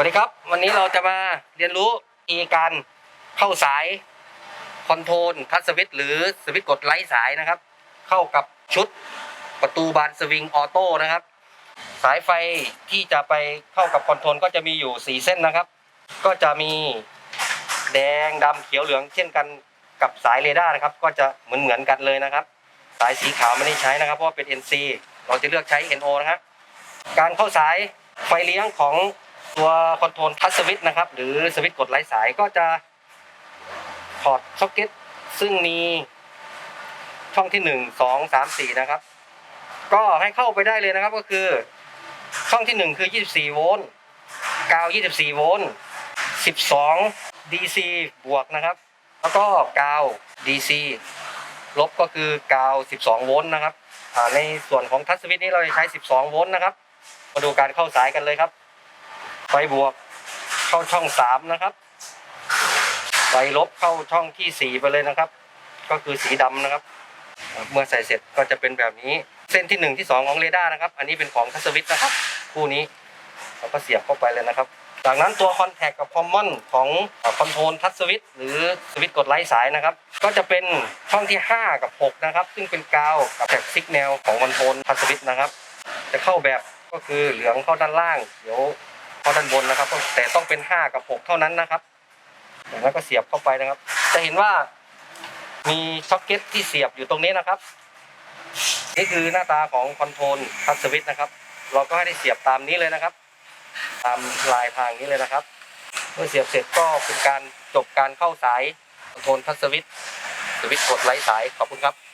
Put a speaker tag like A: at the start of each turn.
A: วัสดีครับ วันนี้เราจะมาเรียนรู้อีการเข้าสายคอนโทรลทัชสวิตช์หรือสวิตช์กดไลท์สายนะครับ เข้ากับชุดประตูบานสวิงออโต้นะครับ สายไฟที่จะไปเข้ากับคอนโทรลก็จะมีอยู่ 4 เส้นนะครับ ก็จะมีแดงดำเขียวเหลือง เช่นกันกับสายเรดาร์นะครับ ก็จะเหมือนเหมือนกันเลยนะครับ สายสีขาวไม่ได้ใช้นะครับ เพราะว่าเป็น NC เราจะเลือกใช้ NO นะครับ การเข้าสายไฟเลี้ยงของ ตัวคอนโทรลทัชสวิตนะครับ หรือสวิตช์กดไร้สายก็จะถอดซ็อกเก็ตซึ่งมีช่องที่หนึ่งสองสามสี่นะครับ ก็ให้เข้าไปได้เลยนะครับก็คือ ช่องที่หนึ่งคือ24โวลต์กาว24โวลต์12 DC บวกนะครับ แล้วก็กาว DC ลบก็คือกาว 12 โวลต์นะครับในส่วนของทัชสวิตนี้เราจะใช้ 12 โวลต์นะครับ มาดูการเข้าสายกันเลยครับ ไฟบวกเข้าช่อง3นะครับ ไฟลบเข้าช่องที่4ไปเลยนะครับ ก็คือสีดำนะครับ เมื่อใส่เสร็จก็จะเป็นแบบนี้ เส้นที่1ที่2ของเรดาร์นะครับ อันนี้เป็นของทัชสวิตช์นะครับ คู่นี้เราก็เสียบเข้าไปเลยนะครับ จากนั้นตัวคอนแทคกับคอมมอนของคอนโทรลทัชสวิตช์หรือสวิตช์กดไลท์สายนะครับ ก็จะเป็นช่องที่ 5 กับ 6 นะครับ ซึ่งเป็นกาวกับแท็กซิกแนลของคอนโทรลทัชสวิตช์นะครับ จะเข้าแบบก็คือเหลืองเข้าด้านล่างเขียว เข้าด้านบนนะครับ แต่ต้องเป็น5กับ6เท่านั้นนะครับจากนั้นก็เสียบเข้าไปนะครับ จะเห็นว่ามีซ็อกเก็ตที่เสียบอยู่ตรงนี้นะครับนี่คือหน้าตาของคอนโทรลทัชสวิตช์นะครับ เราก็ให้ได้เสียบตามนี้เลยนะครับ ตามลายทางนี้เลยนะครับ เมื่อเสียบเสร็จก็เป็นการจบการเข้าสายคอนโทรลทัชสวิตช์สวิตช์กดไลท์สายขอบคุณครับ